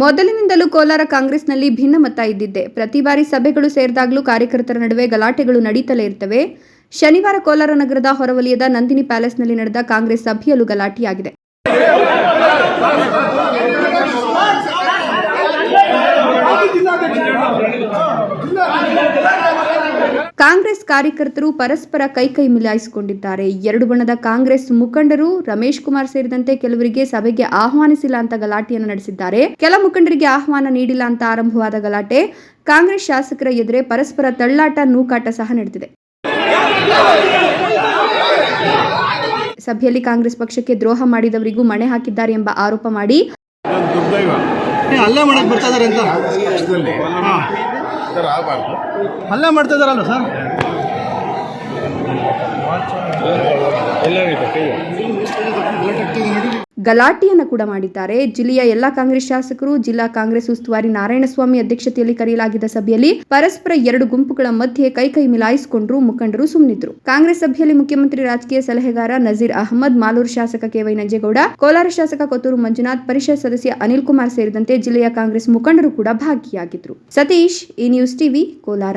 ಮೊದಲಿನಿಂದಲೂ ಕೋಲಾರ ಕಾಂಗ್ರೆಸ್ನಲ್ಲಿ ಭಿನ್ನಮತ ಇದ್ದಿದ್ದೆ. ಪ್ರತಿ ಬಾರಿ ಸಭೆಗಳು ಸೇರಿದಾಗಲೂ ಕಾರ್ಯಕರ್ತರ ನಡುವೆ ಗಲಾಟೆಗಳು ನಡೀತಲೇ ಇರ್ತವೆ. ಶನಿವಾರ ಕೋಲಾರ ನಗರದ ಹೊರವಲಯದ ನಂದಿನಿ ಪ್ಯಾಲೇಸ್ನಲ್ಲಿ ನಡೆದ ಕಾಂಗ್ರೆಸ್ ಸಭೆಯಲ್ಲೂ ಗಲಾಟೆಯಾಗಿದೆ. ಕಾಂಗ್ರೆಸ್ ಕಾರ್ಯಕರ್ತರು ಪರಸ್ಪರ ಕೈಕೈ ಮಿಲಾಯಿಸಿಕೊಂಡಿದ್ದಾರೆ. ಎರಡು ಬಣದ ಕಾಂಗ್ರೆಸ್ ಮುಖಂಡರು ರಮೇಶ್ ಕುಮಾರ್ ಸೇರಿದಂತೆ ಕೆಲವರಿಗೆ ಸಭೆಗೆ ಆಹ್ವಾನಿಸಿಲ್ಲ ಅಂತ ಗಲಾಟೆಯನ್ನು ನಡೆಸಿದ್ದಾರೆ. ಕೆಲ ಮುಖಂಡರಿಗೆ ಆಹ್ವಾನ ನೀಡಿಲ್ಲ ಅಂತ ಆರಂಭವಾದ ಗಲಾಟೆ ಕಾಂಗ್ರೆಸ್ ಶಾಸಕರ ಎದುರೆ ಪರಸ್ಪರ ತಳ್ಳಾಟ ನೂಕಾಟ ಸಹ ನಡೆದಿದೆ. ಸಭೆಯಲ್ಲಿ ಕಾಂಗ್ರೆಸ್ ಪಕ್ಷಕ್ಕೆ ದ್ರೋಹ ಮಾಡಿದವರಿಗೂ ಮಣೆ ಹಾಕಿದ್ದಾರೆ ಎಂಬ ಆರೋಪ ಮಾಡಿ. ಥರ ಆಗಬಾರ್ದು. ಹಲ್ಲೆ ಮಾಡ್ತಾ ಇದಾರಲ್ಲ ಸರ್ ಗಲಾಟೆಯನ್ನು ಕೂಡ ಮಾಡಿದ್ದಾರೆ. ಜಿಲ್ಲೆಯ ಎಲ್ಲಾ ಕಾಂಗ್ರೆಸ್ ಶಾಸಕರು, ಜಿಲ್ಲಾ ಕಾಂಗ್ರೆಸ್ ಉಸ್ತುವಾರಿ ನಾರಾಯಣಸ್ವಾಮಿ ಅಧ್ಯಕ್ಷತೆಯಲ್ಲಿ ಕರೆಯಲಾಗಿದ್ದ ಸಭೆಯಲ್ಲಿ ಪರಸ್ಪರ ಎರಡು ಗುಂಪುಗಳ ಮಧ್ಯೆ ಕೈಕೈ ಮಿಲಾಯಿಸಿಕೊಂಡ್ರು ಮುಖಂಡರು ಸುಮ್ಮನಿದ್ರು ಕಾಂಗ್ರೆಸ್ ಸಭೆಯಲ್ಲಿ ಮುಖ್ಯಮಂತ್ರಿ ರಾಜಕೀಯ ಸಲಹೆಗಾರ ನಜೀರ್ ಅಹಮದ್, ಮಾಲೂರು ಶಾಸಕ ಕೆವೈ ನಂಜೇಗೌಡ, ಕೋಲಾರ ಶಾಸಕ ಕೊತ್ತೂರು ಮಂಜುನಾಥ್, ಪರಿಷತ್ ಸದಸ್ಯ ಅನಿಲ್ ಕುಮಾರ್ ಸೇರಿದಂತೆ ಜಿಲ್ಲೆಯ ಕಾಂಗ್ರೆಸ್ ಮುಖಂಡರು ಕೂಡ ಭಾಗಿಯಾಗಿದ್ರು. ಸತೀಶ್ ಈ ನ್ಯೂಸ್ ಟಿವಿ, ಕೋಲಾರ.